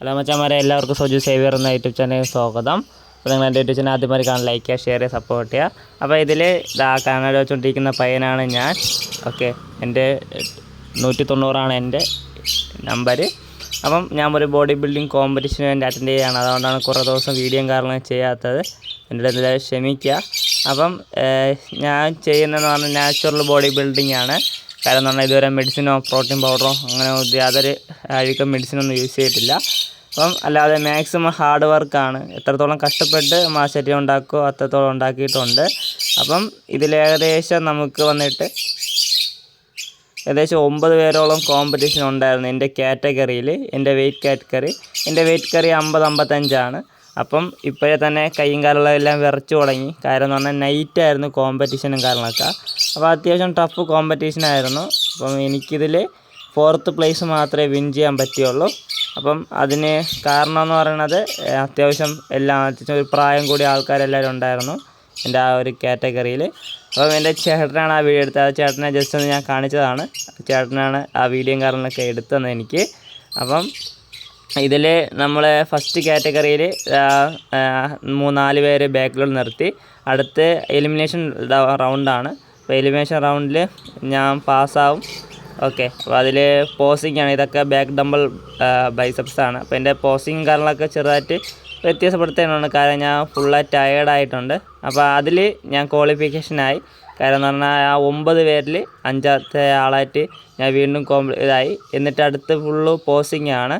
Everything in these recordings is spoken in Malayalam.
ഹലോ മച്ചാമാരെ എല്ലാവർക്കും സോജു സേവിയർ എന്ന യൂട്യൂബ് ചാനലിൽ സ്വാഗതം. അപ്പോൾ നിങ്ങൾ എന്റെ യൂട്യൂബ് ചാനൽ ആദ്യമായി കാണാൻ ലൈക്ക് ചെയ്യുക ഷെയർ ചെയ്യുക സപ്പോർട്ട് ചെയ്യുക അപ്പോൾ ഇതിൽ ഇതാ കാനഡ വെച്ചുകൊണ്ടിരിക്കുന്ന പയ്യനാണ് ഞാൻ. ഓക്കെ എന്റെ നൂറ്റി തൊണ്ണൂറാണ് എന്റെ നമ്പർ അപ്പം ഞാൻ ഒരു ബോഡി ബിൽഡിംഗ് കോമ്പറ്റീഷന് വേണ്ടി അറ്റൻഡ് ചെയ്യുകയാണ് അതുകൊണ്ടാണ് കുറേ ദിവസം വീഡിയോ കാരണം ചെയ്യാത്തത്. എന്റെ ഇതിൽ ക്ഷമിക്കുക. അപ്പം ഞാൻ ചെയ്യുന്നതെന്ന് പറഞ്ഞാൽ നാച്ചുറൽ ബോഡി ബിൽഡിംഗ് ആണ്. കാരണം എന്ന് പറഞ്ഞാൽ ഇതുവരെ മെഡിസിനോ പ്രോട്ടീൻ പൗഡറോ അങ്ങനെ യാതൊരു അഴുക്കം മെഡിസിനൊന്നും യൂസ് ചെയ്തിട്ടില്ല. അപ്പം അല്ലാതെ മാക്സിമം ഹാർഡ് വർക്കാണ് എത്രത്തോളം കഷ്ടപ്പെട്ട് മാശരി ഉണ്ടാക്കുമോ അത്രത്തോളം ഉണ്ടാക്കിയിട്ടുണ്ട്. അപ്പം ഇതിൽ ഏകദേശം നമുക്ക് വന്നിട്ട് ഏകദേശം ഒമ്പത് പേരോളം കോമ്പറ്റീഷൻ ഉണ്ടായിരുന്നു എന്റെ കാറ്റഗറിയിൽ എന്റെ വെയിറ്റ് കാറ്റഗറി എന്റെ വെയിറ്റ് കറി അമ്പത് അമ്പത്തഞ്ചാണ്. അപ്പം ഇപ്പോഴേ തന്നെ കൈയും കാലുള്ളതെല്ലാം വിറച്ചു തുടങ്ങി. കാരണം എന്ന് പറഞ്ഞാൽ നൈറ്റായിരുന്നു കോമ്പറ്റീഷനും കാരണമൊക്കെ അപ്പോൾ അത്യാവശ്യം ടഫ് കോമ്പറ്റീഷൻ ആയിരുന്നു. അപ്പം എനിക്കിതിൽ ഫോർത്ത് പ്ലേസ് മാത്രമേ വിൻ ചെയ്യാൻ പറ്റിയുള്ളൂ അപ്പം അതിന് കാരണം എന്ന് പറയുന്നത് അത്യാവശ്യം എല്ലാം അത്യാവശ്യം ഒരു പ്രായം കൂടി ആൾക്കാരെല്ലാവരും ഉണ്ടായിരുന്നു എന്റെ ആ ഒരു കാറ്റഗറിയിൽ അപ്പം എന്റെ ചേട്ടനാണ് ആ വീഡിയോ എടുത്തത്. ആ ചേട്ടനെ ജസ്റ്റ് ഒന്ന് ഞാൻ കാണിച്ചതാണ്. ചേട്ടനാണ് ആ വീഡിയോയും കാരണമൊക്കെ എടുത്തത് എനിക്ക്. അപ്പം ഇതിൽ നമ്മൾ ഫസ്റ്റ് കാറ്റഗറിയിൽ മൂന്നാൽ പേര് ബാക്കിലോട്ട് നിർത്തി. അടുത്ത് എലിമിനേഷൻ റൗണ്ടാണ് അപ്പോൾ എലിമിനേഷൻ റൗണ്ടിൽ ഞാൻ പാസ്സാവും ഓക്കെ അപ്പോൾ അതിൽ പോസിംഗ് ആണ്. ഇതൊക്കെ ബാക്ക് ഡംബിൾ ബൈസപ്സ് ആണ്. അപ്പോൾ എന്റെ പോസിങ് കാര്യങ്ങളൊക്കെ ചെറുതായിട്ട് വ്യത്യാസപ്പെടുത്തേണ്ടതാണ് കാരണം ഞാൻ ഫുള്ളായി ടയേർഡായിട്ടുണ്ട് അപ്പോൾ അതിൽ ഞാൻ ക്വാളിഫിക്കേഷനായി കാരണം എന്ന് പറഞ്ഞാൽ ആ ഒമ്പത് പേരിൽ അഞ്ചാമത്തെ ആളായിട്ട് ഞാൻ വീണ്ടും കോംപ്ലി ഇതായി. എന്നിട്ട് അടുത്ത് ഫുള്ള് പോസിങ് ആണ്.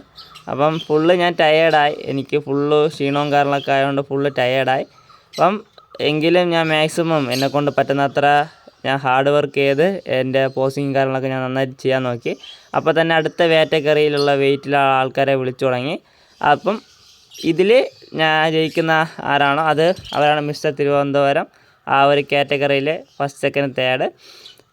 അപ്പം ഫുള്ള് ഞാൻ ടയേർഡായി എനിക്ക് ഫുള്ള് ക്ഷീണവും കാരണമൊക്കെ ആയതുകൊണ്ട് ഫുള്ള് ടയേർഡായി അപ്പം എങ്കിലും ഞാൻ മാക്സിമം എന്നെക്കൊണ്ട് പറ്റുന്നത്ര ഞാൻ ഹാർഡ് വർക്ക് ചെയ്ത് എന്റെ പോസിങ് കാര്യങ്ങളൊക്കെ ഞാൻ നന്നായിട്ട് ചെയ്യാൻ നോക്കി. അപ്പോൾ തന്നെ അടുത്ത വേറ്റക്കറിയിലുള്ള വെയിറ്റിലുള്ള ആൾക്കാരെ വിളിച്ചു തുടങ്ങി. അപ്പം ഇതിൽ ഞാൻ ജയിക്കുന്ന ആരാണോ അത് അവരാണ് മിസ്റ്റർ തിരുവനന്തപുരം ആ ഒരു കാറ്റഗറിയിൽ ഫസ്റ്റ് സെക്കൻഡ് തേർഡ്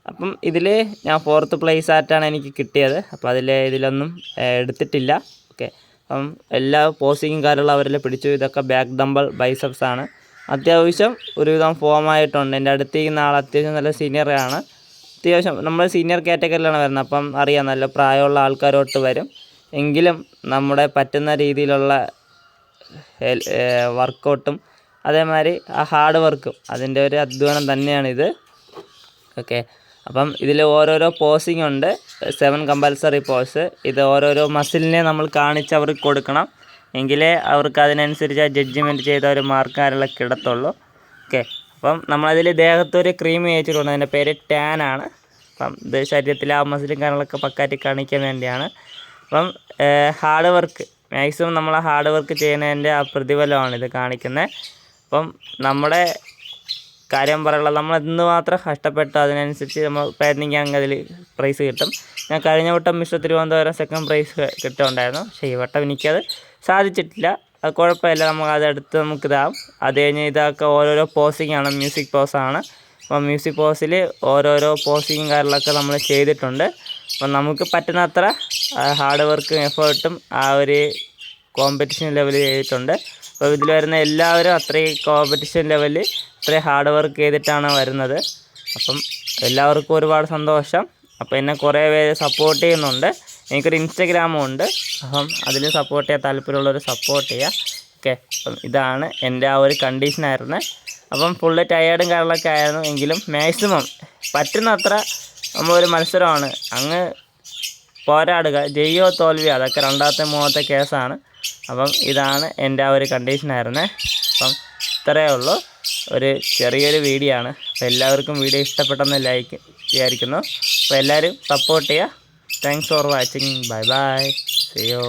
അപ്പം ഇതിൽ ഞാൻ ഫോർത്ത് പ്ലേസ് ആയിട്ടാണ് എനിക്ക് കിട്ടിയത്. അപ്പോൾ അതിൽ ഇതിലൊന്നും എടുത്തിട്ടില്ല. ഓക്കെ. അപ്പം എല്ലാ പോസിങ്ങും കാര്യങ്ങളും അവരിൽ പിടിച്ചു. ഇതൊക്കെ ബാക്ക് ഡംബൽ ബൈസപ്സ് ആണ്. അത്യാവശ്യം ഒരുവിധം ഫോം ആയിട്ടുണ്ട്. എന്റെ അടുത്തിരിക്കുന്ന ആൾ അത്യാവശ്യം നല്ല സീനിയറാണ് അത്യാവശ്യം നമ്മൾ സീനിയർ കാറ്റഗറിയിലാണ് വരുന്നത്. അപ്പം അറിയാം നല്ല പ്രായമുള്ള ആൾക്കാരോട്ട് വരും. എങ്കിലും നമ്മുടെ പറ്റുന്ന രീതിയിലുള്ള വർക്കൗട്ടും അതേമാതിരി ആ ഹാർഡ് വർക്കും അതിന്റെ ഒരു അധ്വാനം തന്നെയാണിത്. ഓക്കെ. അപ്പം ഇതിൽ ഓരോരോ പോസിംഗ് ഉണ്ട്. സെവൻ കമ്പൽസറി പോസ് ഇത് ഓരോരോ മസിലിനെ നമ്മൾ കാണിച്ച് അവർക്ക് കൊടുക്കണം. എങ്കിലേ അവർക്ക് അതിനനുസരിച്ച് ആ ജഡ്ജ്മെന്റ് ചെയ്ത ഒരു മാർക്ക് കാര്യങ്ങളൊക്കെ കിടത്തുള്ളൂ. ഓക്കെ. അപ്പം നമ്മളതിൽ ദേഹത്തൊരു ക്രീം തേച്ചിട്ടുണ്ട് അതിന്റെ പേര് ടാൻ ആണ്. അപ്പം ഇത് ശരീരത്തിലെ ആ മസിലും കാര്യങ്ങളൊക്കെ പക്കാറ്റി കാണിക്കാൻ വേണ്ടിയാണ്. അപ്പം ഹാർഡ് വർക്ക് മാക്സിമം നമ്മൾ ഹാർഡ് വർക്ക് ചെയ്യുന്നതിന്റെ ആ പ്രതിഫലമാണ് ഇത് കാണിക്കുന്നത്. അപ്പം നമ്മുടെ കാര്യം പറയുള്ളത് നമ്മൾ എന്ത് മാത്രം കഷ്ടപ്പെട്ടു അതിനനുസരിച്ച് നമ്മൾ പ്രയത്നിക്കുകയാണെങ്കിൽ അതിൽ പ്രൈസ് കിട്ടും. ഞാൻ കഴിഞ്ഞ വട്ടം മിസ്റ്റർ തിരുവനന്തപുരം സെക്കൻഡ് പ്രൈസ് കിട്ടുന്നുണ്ടായിരുന്നു പക്ഷേ ഈ വട്ടം എനിക്കത് സാധിച്ചിട്ടില്ല. അത് കുഴപ്പമില്ല. നമുക്ക് അതെടുത്ത് നമുക്ക് ഇതാവും. അത് കഴിഞ്ഞ് ഇതൊക്കെ ഓരോരോ പോസിംഗ് ആണ്. മ്യൂസിക് പോസാണ് അപ്പം മ്യൂസിക് പോസിൽ ഓരോരോ പോസിങ്ങും കാര്യങ്ങളൊക്കെ നമ്മൾ ചെയ്തിട്ടുണ്ട്. അപ്പം നമുക്ക് പറ്റുന്നത്ര ഹാർഡ് വർക്കും എഫേർട്ടും ആ ഒരു കോമ്പറ്റീഷൻ ലെവൽ ചെയ്തിട്ടുണ്ട്. അപ്പോൾ ഇതിൽ വരുന്ന എല്ലാവരും അത്രയും കോമ്പറ്റീഷൻ ലെവലിൽ അത്രയും ഹാർഡ് വർക്ക് ചെയ്തിട്ടാണ് വരുന്നത്. അപ്പം എല്ലാവർക്കും ഒരുപാട് സന്തോഷം. അപ്പോൾ എന്നെ കുറേ പേര് സപ്പോർട്ട് ചെയ്യുന്നുണ്ട്. എനിക്കൊരു ഇൻസ്റ്റഗ്രാമും ഉണ്ട്. അപ്പം അതിൽ സപ്പോർട്ട് ചെയ്യാൻ താല്പര്യമുള്ളവർ സപ്പോർട്ട് ചെയ്യുക. ഓക്കെ അപ്പം ഇതാണ് എന്റെ ആ ഒരു കണ്ടീഷനായിരുന്നു അപ്പം ഫുള്ള് ടയേർഡും കാര്യങ്ങളൊക്കെ ആയിരുന്നു. എങ്കിലും മാക്സിമം പറ്റുന്നത്ര നമ്മളൊരു മത്സരമാണ്. അങ്ങ് പോരാടുക. ജയ്യോ തോൽവിയോ അതൊക്കെ രണ്ടാമത്തെ മൂന്നാമത്തെ കേസാണ്. അപ്പം ഇതാണ് എന്റെ ആ ഒരു കണ്ടീഷനായിരുന്നേ അപ്പം ഇത്രയേ ഉള്ളൂ. ഒരു ചെറിയൊരു വീഡിയോ ആണ്. അപ്പോൾ എല്ലാവർക്കും വീഡിയോ ഇഷ്ടപ്പെട്ടെന്ന് ലൈക്ക് വിചാരിക്കുന്നു. അപ്പോൾ എല്ലാവരും സപ്പോർട്ട് ചെയ്യുക. Thanks for watching bye bye സിയോ